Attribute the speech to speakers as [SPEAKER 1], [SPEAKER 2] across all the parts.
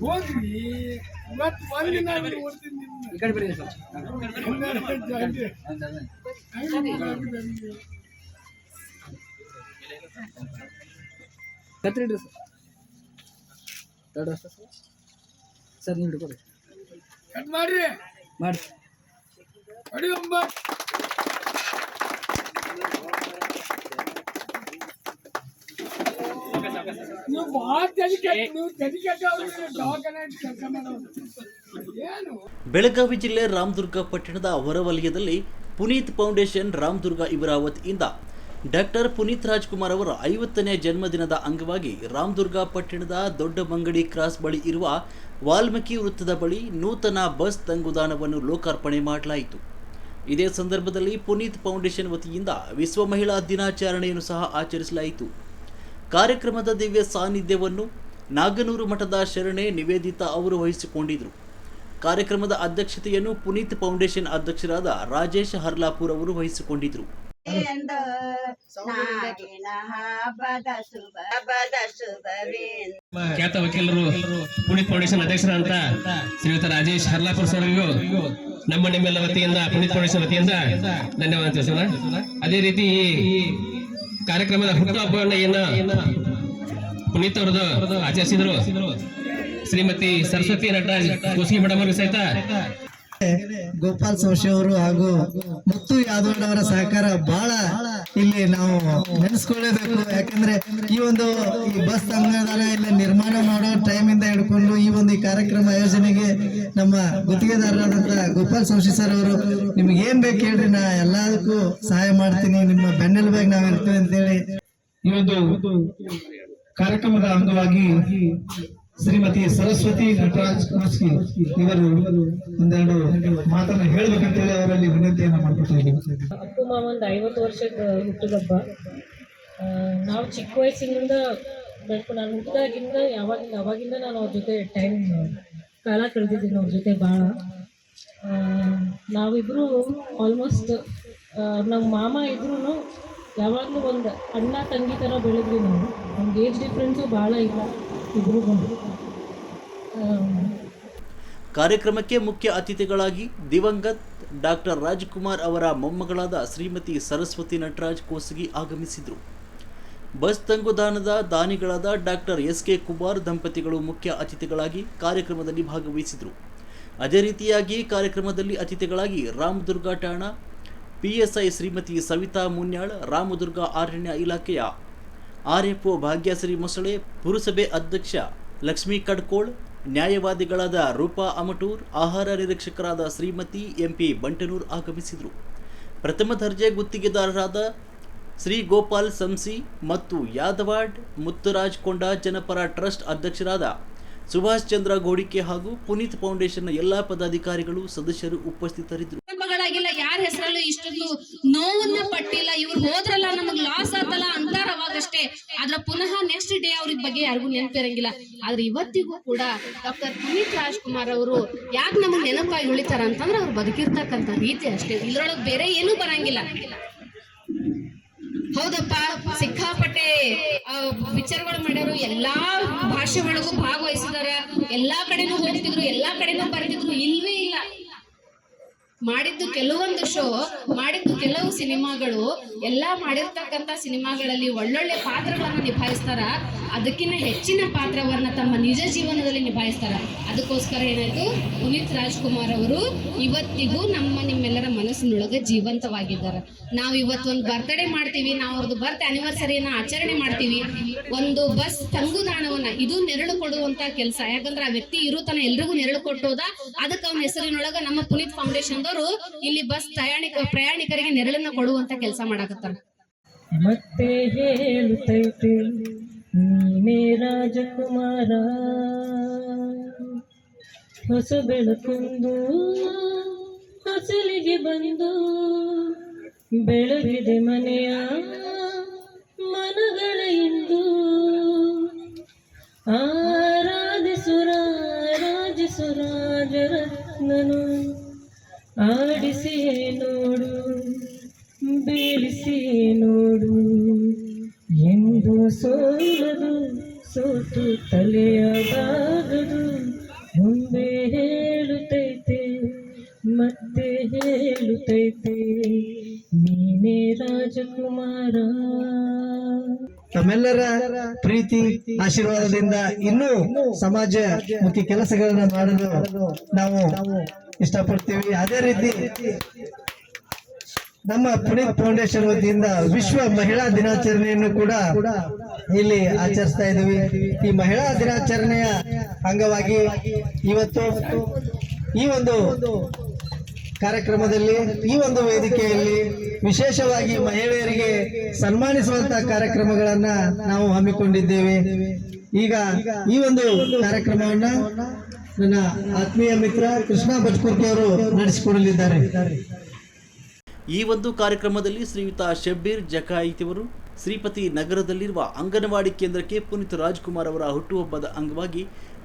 [SPEAKER 1] ಹೋಗ್ರಿ ಇವತ್ತು ಒಂದಿನ ಅಲ್ಲಿ ಓದ್ತೀನಿ
[SPEAKER 2] ಈ ಕಡೆ ಸರ್
[SPEAKER 1] ಹಂಗಾರೆ ಜಾಸ್ತಿ. ಹಂಗೆ ಬಂದು.
[SPEAKER 2] ಕತ್ರಿ ಇಡ್ರಿ ಸರ್ ತರ್ಡ್ ಸರ್ ಸರ್ ನೀವು ಹಿಡ್ಕೊಡಿ
[SPEAKER 1] ಕಟ್ ಮಾಡ್ರಿ
[SPEAKER 2] ಮಾಡಿ
[SPEAKER 1] ಅಡಿ ಒಂಬತ್ತು
[SPEAKER 3] ಬೆಳಗಾವಿ ಜಿಲ್ಲೆ ರಾಮದುರ್ಗ ಪಟ್ಟಣದ ಹೊರವಲಯದಲ್ಲಿ ಪುನೀತ್ ಫೌಂಡೇಶನ್ ರಾಮದುರ್ಗ ಇವರ ವತಿಯಿಂದ ಡಾಕ್ಟರ್ ಪುನೀತ್ ರಾಜ್ಕುಮಾರ್ ಅವರ ಐವತ್ತನೇ ಜನ್ಮದಿನದ ಅಂಗವಾಗಿ ರಾಮದುರ್ಗ ಪಟ್ಟಣದ ದೊಡ್ಡ ಮಂಗಡಿ ಕ್ರಾಸ್ ಬಳಿ ಇರುವ ವಾಲ್ಮೀಕಿ ವೃತ್ತದ ಬಳಿ ನೂತನ ಬಸ್ ತಂಗುದಾಣವನ್ನು ಲೋಕಾರ್ಪಣೆ ಮಾಡಲಾಯಿತು. ಇದೇ ಸಂದರ್ಭದಲ್ಲಿ ಪುನೀತ್ ಫೌಂಡೇಶನ್ ವತಿಯಿಂದ ವಿಶ್ವ ಮಹಿಳಾ ದಿನಾಚರಣೆಯನ್ನು ಸಹ ಆಚರಿಸಲಾಯಿತು. ಕಾರ್ಯಕ್ರಮದ ದಿವ್ಯ ಸಾನ್ನಿಧ್ಯವನ್ನು ನಾಗನೂರು ಮಠದ ಶರಣೆ ನಿವೇದಿತಾ ಅವರು ವಹಿಸಿಕೊಂಡಿದ್ದರು ಕಾರ್ಯಕ್ರಮದ ಅಧ್ಯಕ್ಷತೆಯನ್ನು ಪುನೀತ್ ಫೌಂಡೇಶನ್ ಅಧ್ಯಕ್ಷರಾದ ರಾಜೇಶ್ ಹರ್ಲಾಪುರ್ ಅವರು ವಹಿಸಿಕೊಂಡಿದ್ದರು
[SPEAKER 4] ಎಂದು ನಾಡಿನ ಹಬ್ಬದ ಶುಭ ಹಬ್ಬದ
[SPEAKER 5] ಖ್ಯಾತ ವಕೀಲರು ಪುನೀತ್ ಫೌಂಡೇಶನ್ ಅಧ್ಯಕ್ಷರಂತ ಶ್ರೀಯುತ ರಾಜೇಶ್ ಹರ್ಲಾಪುರ್ ಸರ್ಗೂ ನಮ್ಮ ನಿಮ್ಮೆಲ್ಲ ವತಿಯಿಂದ, ಪುನೀತ್ ಫೌಂಡೇಶನ್ ವತಿಯಿಂದ ಧನ್ಯವಾದ ತಿಳಿಸೋಣ. ಅದೇ ರೀತಿ ಈ ಕಾರ್ಯಕ್ರಮದ ಹುಟ್ಟುಹಬ್ಬವನ್ನು ಏನ ಪುನೀತ್ ಅವರದು ಆಚರಿಸಿದ್ರು. ಶ್ರೀಮತಿ ಸರಸ್ವತಿ ನಟರಾಜ್, ಕೋಸ್ಗಿ ಮೇಡಮ್ ಸಹಿತ
[SPEAKER 6] ಗೋಪಾಲ್ ಸೋಶಿ ಅವರು ಹಾಗೂ ಮುತ್ತು ಅವರ ಸಹಕಾರ ಬಹಳ ಇಲ್ಲಿ ನಾವು ನೆನೆಸ್ಕೊಳ್ಳೇಬೇಕು. ಯಾಕಂದ್ರೆ ಈ ಒಂದು ಈ ಬಸ್ ಇಲ್ಲಿ ನಿರ್ಮಾಣ ಮಾಡೋ ಟೈಮ್ ಇಂದ ಹಿಡ್ಕೊಂಡು ಈ ಒಂದು ಈ ಕಾರ್ಯಕ್ರಮ ಆಯೋಜನೆಗೆ ನಮ್ಮ ಗುತ್ತಿಗೆದಾರರಾದಂತ ಗೋಪಾಲ್ ಸೋಶಿ ಸರ್ ಅವರು ನಿಮ್ಗೆ ಏನ್ ಬೇಕು ಹೇಳ್ರಿ? ನಾ ಎಲ್ಲದಕ್ಕೂ ಸಹಾಯ ಮಾಡ್ತೀನಿ. ನಿಮ್ಮ ಬೆನ್ನೆಲುಬಾಗಿ ನಾವ್ ಇರ್ತೀವಿ ಅಂತೇಳಿ.
[SPEAKER 7] ಈ ಒಂದು ಕಾರ್ಯಕ್ರಮದ ಅಂಗವಾಗಿ ಶ್ರೀಮತಿ ಸರಸ್ವತಿ ನಟರಾಜ್ ಕುಮಸ್ಕಿ ಇವರು ಒಂದೆರಡು ಮಾತನ್ನ ಹೇಳ್ಬೇಕಂತೇಳಿ ಅವರಲ್ಲಿ ವಿನಂತಿಯನ್ನ ಮಾಡ್ಕೊತಾ ಇದ್ದೀವಿ
[SPEAKER 8] ಅಪ್ಪು ಮಾವಂದು ಐವತ್ತು ವರ್ಷದ ಹುಟ್ಟುಹಬ್ಬ ನಾವು ಚಿಕ್ಕ ವಯಸ್ಸಿನಿಂದ ಬೆಳ್ಕು, ನಾನು ಹುಟ್ಟಿದಾಗಿಂದ ಯಾವಾಗಿಂದ ಅವಾಗಿಂದ ನಾನು ಅವ್ರ ಜೊತೆ ಟೈಮ್ ಕಾಲ ಕಳೆದಿದ್ದೀನಿ ಅವ್ರ ಜೊತೆ ಭಾಳ. ನಾವಿಬ್ಬರು ಆಲ್ಮೋಸ್ಟ್ ನಮ್ಮ ಮಾಮ ಇದ್ರೂ ಯಾವಾಗಲೂ ಒಂದು ಅಣ್ಣ, ತಂಗಿ ಥರ ಬೆಳೆದ್ವಿ ನಾವು. ನಮ್ಗೆ ಏಜ್ ಡಿಫ್ರೆನ್ಸು ಭಾಳ ಇಲ್ಲ.
[SPEAKER 3] ಕಾರ್ಯಕ್ರಮಕ್ಕೆ ಮುಖ್ಯ ಅತಿಥಿಗಳಾಗಿ ದಿವಂಗತ್ ಡಾಕ್ಟರ್ ರಾಜ್ಕುಮಾರ್ ಅವರ ಮೊಮ್ಮಗಳಾದ ಶ್ರೀಮತಿ ಸರಸ್ವತಿ ನಟರಾಜ್ ಕೋಸಗಿ ಆಗಮಿಸಿದರು. ಬಸ್ ತಂಗುದಾನದ ದಾನಿಗಳಾದ ಡಾಕ್ಟರ್ ಎಸ್ ಕೆ ಕುಮಾರ್ ದಂಪತಿಗಳು ಮುಖ್ಯ ಅತಿಥಿಗಳಾಗಿ ಕಾರ್ಯಕ್ರಮದಲ್ಲಿ ಭಾಗವಹಿಸಿದರು. ಅದೇ ರೀತಿಯಾಗಿ ಕಾರ್ಯಕ್ರಮದಲ್ಲಿ ಅತಿಥಿಗಳಾಗಿ ರಾಮದುರ್ಗ ಠಾಣಾ ಪಿಎಸ್ಐ ಶ್ರೀಮತಿ ಸವಿತಾ ಮುನ್ಯಾಳ್, ರಾಮದುರ್ಗ ಅರಣ್ಯ ಇಲಾಖೆಯ ಆರ್ಎಫ್ಒ ಭಾಗ್ಯಶ್ರೀ ಮೊಸಳೆ ಪುರಸಭೆ ಅಧ್ಯಕ್ಷ ಲಕ್ಷ್ಮೀ ಕಡ್ಕೋಳ್, ನ್ಯಾಯವಾದಿಗಳಾದ ರೂಪಾ ಅಮಟೂರ್, ಆಹಾರ ನಿರೀಕ್ಷಕರಾದ ಶ್ರೀಮತಿ ಎಂಪಿ ಬಂಟನೂರ್ ಆಗಮಿಸಿದರು. ಪ್ರಥಮ ದರ್ಜೆ ಗುತ್ತಿಗೆದಾರರಾದ ಶ್ರೀ ಗೋಪಾಲ್ ಸಂಸಿ ಮತ್ತು ಯಾದವಾಡ್ ಮುತ್ತುರಾಜ್ ಕೊಂಡ ಜನಪರ ಟ್ರಸ್ಟ್ ಅಧ್ಯಕ್ಷರಾದ ಸುಭಾಷ್ ಚಂದ್ರ ಗೋಡಿಕೆ ಹಾಗೂ ಪುನೀತ್ ಫೌಂಡೇಶನ್ನ ಎಲ್ಲಾ ಪದಾಧಿಕಾರಿಗಳು ಸದಸ್ಯರು ಉಪಸ್ಥಿತರಿದ್ದರು.
[SPEAKER 9] ಯಾರ ಹೆಸರಲ್ಲೂ ಇಷ್ಟೊಂದು ನೋವನ್ನ ಪಟ್ಟಿಲ್ಲ. ಇವ್ರು ಹೋದ್ರಲ್ಲ ನಮಗ್ ಪುನಃ ನೆಕ್ಸ್ಟ್ ಡೇ ಅವ್ರ ಬಗ್ಗೆ ಯಾರಿಗೂ ನೆನಪಿರಂಗಿಲ್ಲ. ಆದ್ರೆ ಇವತ್ತಿಗೂ ಕೂಡ ಡಾಕ್ಟರ್ ಪುನೀತ್ ರಾಜ್ಕುಮಾರ್ ಅವರು ಯಾಕೆ ನಮಗ್ ನೆನಪಾಗಿ ಉಳಿತಾರ ಅಂತಂದ್ರೆ ಅವ್ರು ಬದುಕಿರ್ತಕ್ಕಂಥ ರೀತಿ ಅಷ್ಟೇ. ಇದ್ರೊಳಗೆ ಬೇರೆ ಏನೂ ಬರಂಗಿಲ್ಲ. ಹೌದಪ್ಪ, ಸಿಕ್ಕಾಪಟ್ಟೆ ವಿಚಾರಗಳು ಮಾಡ್ಯಾರು. ಎಲ್ಲಾ ಭಾಷೆ ಒಳಗೂ ಭಾಗವಹಿಸಿದಾರ. ಎಲ್ಲಾ ಕಡೆನೂ ಹೋಗ್ತಿದ್ರು, ಎಲ್ಲಾ ಕಡೆನೂ ಬರ್ತಿದ್ರು. ಇಲ್ವೇ ಇಲ್ಲ. ಮಾಡಿದ್ದು ಕೆಲವೊಂದು ಶೋ ಮಾಡಿದ್ದು ಕೆಲವು ಸಿನಿಮಾಗಳು, ಎಲ್ಲ ಮಾಡಿರ್ತಕ್ಕಂಥ ಸಿನಿಮಾಗಳಲ್ಲಿ ಒಳ್ಳೊಳ್ಳೆ ಪಾತ್ರಗಳನ್ನು ನಿಭಾಯಿಸ್ತಾರ. ಅದಕ್ಕಿಂತ ಹೆಚ್ಚಿನ ಪಾತ್ರವನ್ನ ತಮ್ಮ ನಿಜ ಜೀವನದಲ್ಲಿ ನಿಭಾಯಿಸ್ತಾರ. ಅದಕ್ಕೋಸ್ಕರ ಏನಾಯ್ತು? ಪುನೀತ್ ರಾಜ್ಕುಮಾರ್ ಅವರು ಇವತ್ತಿಗೂ ನಮ್ಮ ನಿಮ್ಮೆಲ್ಲರ ಮನಸ್ಸಿನೊಳಗೆ ಜೀವಂತವಾಗಿದ್ದಾರೆ. ನಾವು ಇವತ್ತು ಒಂದು ಬರ್ತ್ಡೇ ಮಾಡ್ತೀವಿ, ನಾವು ಅವ್ರದ್ದು ಬರ್ತ್ ಆನಿವರ್ಸರಿಯನ್ನ ಆಚರಣೆ ಮಾಡ್ತೀವಿ. ಒಂದು ಬಸ್ ತಂಗುದಾಣವನ್ನ ಇದು ನೆರಳು ಕೊಡುವಂತ ಕೆಲಸ. ಯಾಕಂದ್ರೆ ಆ ವ್ಯಕ್ತಿ ಇರೋ ತನ ಎಲ್ರಿಗೂ ನೆರಳು ಕೊಟ್ಟೋದ. ಅದಕ್ಕೆ ಅವನ ಹೆಸರಿನೊಳಗೆ ನಮ್ಮ ಪುನೀತ್ ಫೌಂಡೇಶನ್ದವರು ಇಲ್ಲಿ ಬಸ್ ಪ್ರಯಾಣಿಕ ಪ್ರಯಾಣಿಕರಿಗೆ ನೆರಳನ್ನ ಕೊಡುವಂತ ಕೆಲಸ ಮಾಡಕತ್ತಾರ.
[SPEAKER 8] ಮತ್ತೆ ಹೇಳುತ್ತೈತೆ, ನೀನೇ ರಾಜಕುಮಾರ. ಹೊಸ ಬೆಳಕೊಂದು, ಹೊಸಲಿಗೆ ಬಂದು ಬೆಳಗಿದೆ ಮನೆಯ ನೋಡು ಬೀಳಿಸಿಯೇ ನೋಡು ಎಂದು ಸೋಲದು, ಸೋತು ತಲೆಯ ಬಾಗದು ಮುಂದೆ ಹೇಳುತ್ತೈತೆ, ಮತ್ತೆ ಹೇಳುತ್ತೈತೆ, ನೀನೇ ರಾಜಕುಮಾರ.
[SPEAKER 6] ತಮ್ಮೆಲ್ಲರ ಪ್ರೀತಿ, ಆಶೀರ್ವಾದದಿಂದ ಇನ್ನೂ ಸಮಾಜ ಮುಖ್ಯ ಕೆಲಸಗಳನ್ನ ಮಾಡಲು ನಾವು ಇಷ್ಟಪಡ್ತೀವಿ. ಅದೇ ರೀತಿ ನಮ್ಮ ಪುನೀತ್ ಫೌಂಡೇಶನ್ ವತಿಯಿಂದ ವಿಶ್ವ ಮಹಿಳಾ ದಿನಾಚರಣೆಯನ್ನು ಕೂಡ ಇಲ್ಲಿ ಆಚರಿಸ್ತಾ ಇದ್ದೀವಿ. ಈ ಮಹಿಳಾ ದಿನಾಚರಣೆಯ ಅಂಗವಾಗಿ ಇವತ್ತು ಈ ಒಂದು ಕಾರ್ಯಕ್ರಮದಲ್ಲಿ, ಈ ಒಂದು ವೇದಿಕೆಯಲ್ಲಿ ವಿಶೇಷವಾಗಿ ಮಹಿಳೆಯರಿಗೆ ಸನ್ಮಾನಿಸುವಂತಹ ಕಾರ್ಯಕ್ರಮಗಳನ್ನ ನಾವು ಹಮ್ಮಿಕೊಂಡಿದ್ದೇವೆ. ಈಗ ಈ ಒಂದು ಕಾರ್ಯಕ್ರಮವನ್ನ ನನ್ನ ಆತ್ಮೀಯ ಮಿತ್ರ ಕೃಷ್ಣ ಬಜ್ಕುರ್ತಿ ಅವರು ನಡೆಸಿಕೊಡಲಿದ್ದಾರೆ.
[SPEAKER 3] ಈ ಒಂದು ಕಾರ್ಯಕ್ರಮದಲ್ಲಿ ಶ್ರೀಯುತ ಶಬ್ಬೀರ್ ಜಕಾಯಿತಿಯವರು ಶ್ರೀಪತಿ ನಗರದಲ್ಲಿರುವ ಅಂಗನವಾಡಿ ಕೇಂದ್ರಕ್ಕೆ ಪುನೀತ್ ರಾಜ್ಕುಮಾರ್ ಅವರ ಹುಟ್ಟುಹಬ್ಬದ ಅಂಗವಾಗಿ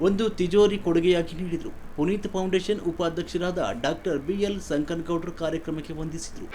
[SPEAKER 3] ಒಂದು ತಿಜೋರಿ ಕೊಡುಗೆಯಾಗಿ ನೀಡಿದರು. ಪುನೀತ್ ಫೌಂಡೇಶನ್ ಉಪಾಧ್ಯಕ್ಷರಾದ ಡಾಕ್ಟರ್ ಬಿ ಎಲ್ ಸಂಕನಗೌಡರು ಕಾರ್ಯಕ್ರಮಕ್ಕೆ ವಂದಿಸಿದರು.